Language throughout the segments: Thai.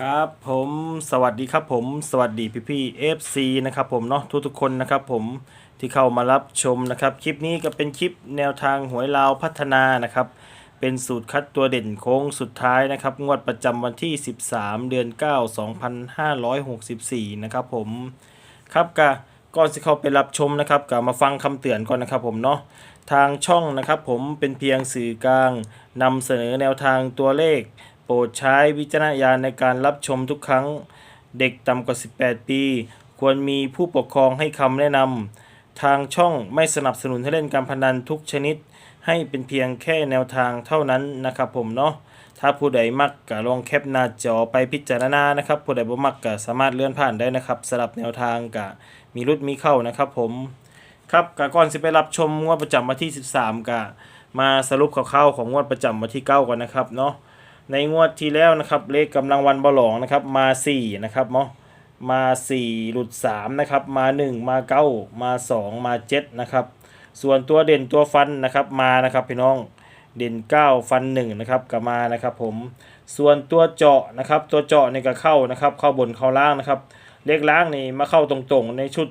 ครับผมสวัสดีครับผมสวัสดีพี่พี่เอฟซีนะครับผมเนาะทุกทุกคนนะครับผมที่เข้ามารับชมนะครับ คลิปนี้ก็เป็นคลิปแนวทางหวยลาวพัฒนานะครับ เป็นสูตรคัดตัวเด่นโค้งสุดท้ายนะครับ งวดประจำวันที่ 13 เดือน 9 2564 นะครับผมครับก็ก่อนที่เข้าไปรับชมนะครับก็มาฟังคำเตือนก่อนนะครับผมเนาะทางช่องนะครับผมเป็นเพียงสื่อกลางนำเสนอแนวทางตัวเลข โปรดใช้วิจารณญาณในการรับชมทุกครั้ง เด็กต่ำกว่า 18 ปี ควรมีผู้ปกครองให้คำแนะนำ ทางช่องไม่สนับสนุนให้เล่นการพนันทุกชนิด ให้เป็นเพียงแค่แนวทางเท่านั้นนะครับผมเนาะ ถ้าผู้ใดมักก็ลองแคปหน้าจอไปพิจารณานะครับ ผู้ใดบ่มักก็สามารถเลื่อนผ่านได้นะครับสำหรับแนวทางก็มีรุดมีเข้านะครับผม ครับก็ก่อนสิไปรับชมงวดประจำวันที่ 13ก็มาสรุปคร่าวๆของงวดประจำวันที่ 9ก่อนนะครับเนาะ ในงวดที่แล้วนะครับเลขกำลังวันบอลองนะครับมา4นะครับเนาะมา 4 หลุด3นะครับมา 1 มา9มา 2 มา7นะครับส่วนตัวเด่นตัวฟันนะครับมานะครับพี่น้องเด่น 9 ฟัน1นะครับก็มานะครับผมส่วนตัวเจาะนะครับตัวเจาะนี่ก็เข้านะครับเข้าบนเข้าล่างนะครับเลขล่างนี่มาเข้าตรงๆในชุด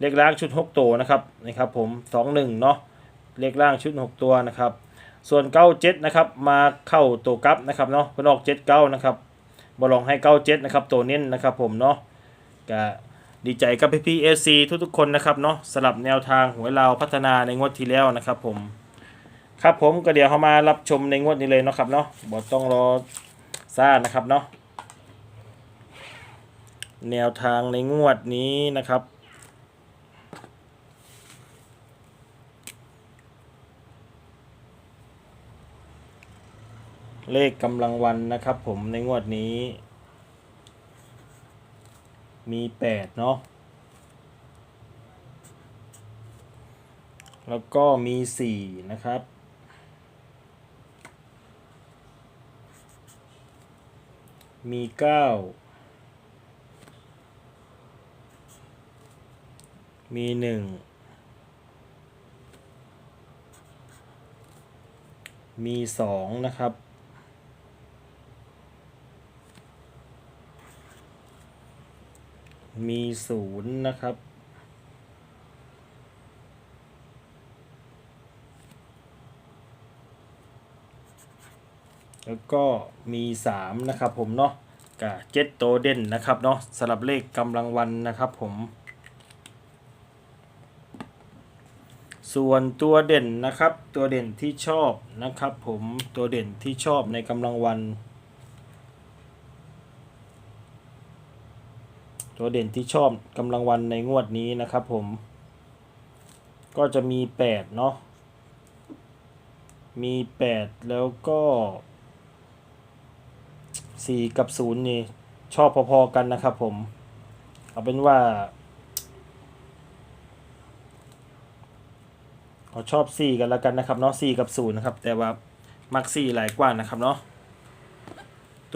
เลขล่างชุด 6 ตัวนะครับนะครับผม 2 1เนาะเลขล่างชุด 6 ตัวนะครับ ส่วนเก้าเจ็ดนะครับมาเข้าตัวกับนะครับเนาะเพิ่นออกเจ็ดเก้านะครับบอลองให้เก้าเจ็ดนะครับตัวเน้นนะครับผมเนาะก็ดีใจกับพี่พี่เอซีทุกๆคนนะครับเนาะสลับแนวทางหวยลาพัฒนาในงวดที่แล้วนะครับผมครับผมก็เดี๋ยวเขามารับชมในงวดนี้เลยเนาะครับเนาะบอต้องรอซ่านะครับเนาะแนวทางในงวดนี้นะครับ เลขกำลังวันนะครับผมในงวดนี้ มีแปดเนาะแล้วก็มีสี่นะครับ มีเก้ามีหนึ่งมีสองนะครับ มีศูนย์นะครับ แล้วก็มีสามนะครับผมเนาะกับเจ็ดโตวเด่นนะครับเนาะสำหรับเลขกำลังวันนะครับผม ส่วนตัวเด่นนะครับ ตัวเด่นที่ชอบนะครับผมตัวเด่นที่ชอบในกำลังวัน ตัวเด่นที่ชอบกำลังวันในงวดนี้นะครับผม ก็จะมี 8 เนาะ มี 8 แล้วก็ 4 กับ 0 นี่ ชอบพอๆกันนะครับผม เอาเป็นว่าเขาชอบ 4 กันแล้วกันนะครับเนาะ4กับ 0 นะครับ แต่ว่ามัก4หลายกว่านะครับเนาะ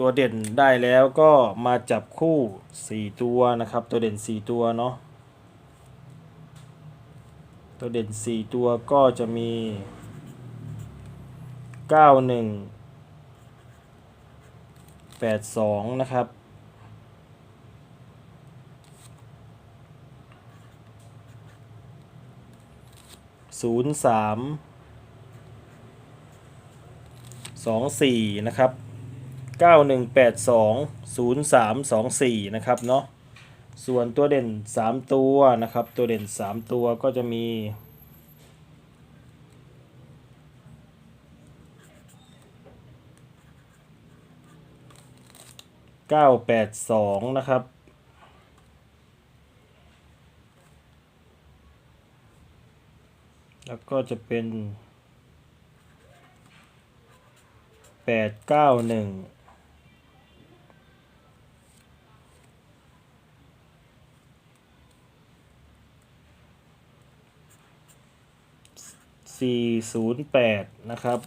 ตัวเด่นได้แล้วก็มาจับคู่ 4 ตัวนะครับ ตัวเด่น 4 ตัวเนาะตัวเด่น 4 ตัวก็จะมี 91 82 นะครับศูนย์สามสองสี่นะครับ เก้าหนึ่งแปดสองศูนย์สามสองสี่นะครับเนาะส่วนตัวเด่นสามตัวนะครับ ตัวเด่นสามตัวก็จะมีเก้าแปดสองนะครับแล้วก็จะเป็นแปดเก้าหนึ่ง ปดเก้าหนึ่งสี่ศูนย์แปดนะครับ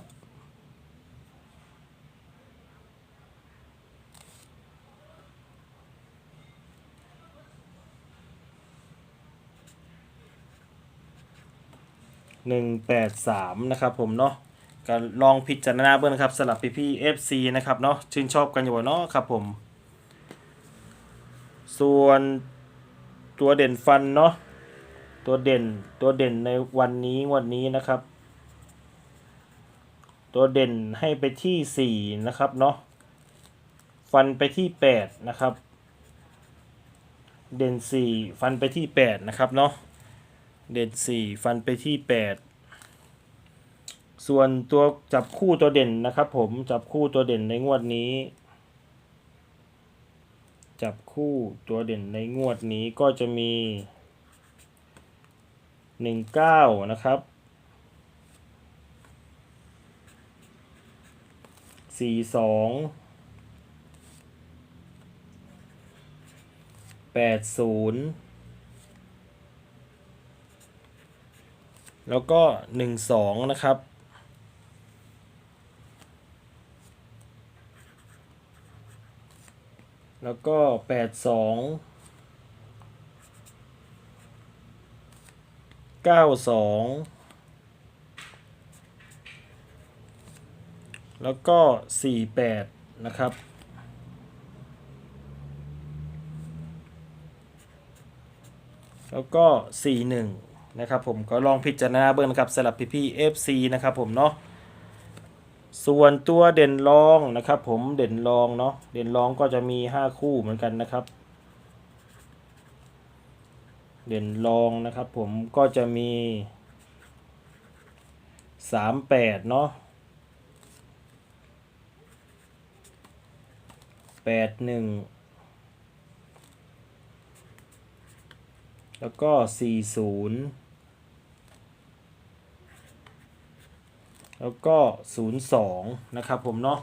หนึ่งแปดสามนะครับผมเนาะก็ลองพิจารณาเบื้องนครับสำหรับพี่พี่เอฟซีนะครับเนาะชื่นชอบกันอยู่เนาะครับผม ส่วนตัวเด่นฟันเนาะ ตัวเด่นตัวเด่นในวันนี้วันนี้นะครับ ตัวเด่นให้ไปที่สี่นะครับเนาะฟันไปที่แปดนะครับ เด่นสี่ฟันไปที่แปดนะครับเนาะเด่นสี่ฟันไปที่แปดส่วนตัวจับคู่ตัวเด่นนะครับ ผมจับคู่ตัวเด่นในงวดนี้ จับคู่ตัวเด่นในงวดนี้ก็จะมี หนึ่งเก้านะครับสี่สองแปดศูนย์แล้วก็หนึ่งสองนะครับแล้วก็แปดสอง เก้าสองแล้วก็สี่แปดนะครับแล้วก็สี่หนึ่งนะครับผมก็ลองพิจารณาเบิ่งนะครับสำหรับพี่พี่ๆ FC นะครับผมเนาะส่วนตัวเด่นรองนะครับผมเด่นรองเนาะเด่นรองก็จะมี 5 คู่เหมือนกันนะครับ เด่นรองนะครับผมก็จะมี38เนาะ81แล้วก็40แล้วก็02นะครับผมเนาะ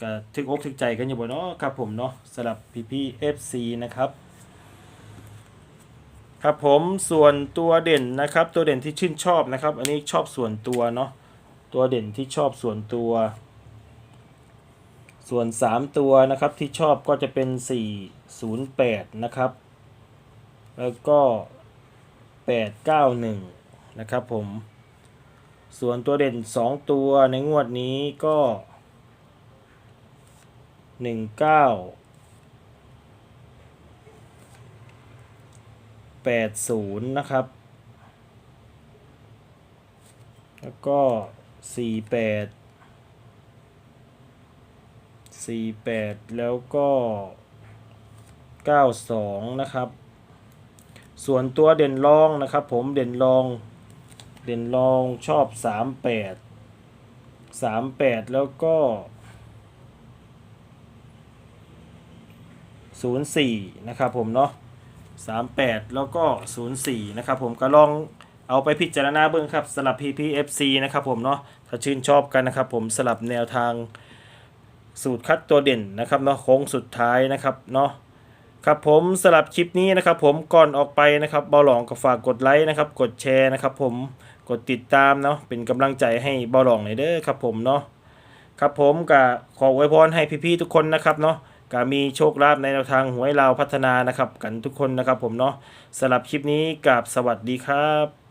ก็ทึกอกทึกใจกันอยู่บ่เนาะครับผมเนาะสำหรับพี่พี่ FC นะครับ ครับผมส่วนตัวเด่นนะครับ ตัวเด่นที่ชื่นชอบนะครับ อันนี้ชอบส่วนตัวเนาะตัวเด่นที่ชอบส่วนตัว ส่วน 3 ตัวนะครับที่ชอบก็จะเป็น 408 นะครับ แล้วก็ 891 นะครับผม ส่วนตัวเด่น 2 ตัวในงวดนี้ก็ 19 80 นะครับ แล้วก็ 48 48 แล้วก็ 92 นะครับ ส่วนตัวเด่นรองนะครับ ผมเด่นรอง เด่นรองชอบ 38 38 แล้วก็ 04 นะครับผมเนาะ 38 แล้วก็ 04 นะครับผมก็ลองเอาไปพิจารณาเบื้องครับสลับ PPFC นะครับผมเนาะถ้าชื่นชอบกันนะครับผมสลับแนวทางสูตรคัดตัวเด่นนะครับเนาะโค้งสุดท้ายนะครับเนาะครับผมสลับคลิปนี้นะครับผมก่อนออกไปนะครับเบาหลองก็ฝากกดไลค์นะครับ กดแชร์นะครับผมกดติดตามเนาะเป็นกำลังใจให้เบาหลองหน่อยเด้อครับผมเนาะครับผมก็ขออวยพรให้พี่ๆทุกคนนะครับเนาะ ก็มีโชคลาภในแนวทางหวยลาพัฒนานะครับ กันทุกคนนะครับผมเนาะสำหรับคลิปนี้กับสวัสดีครับ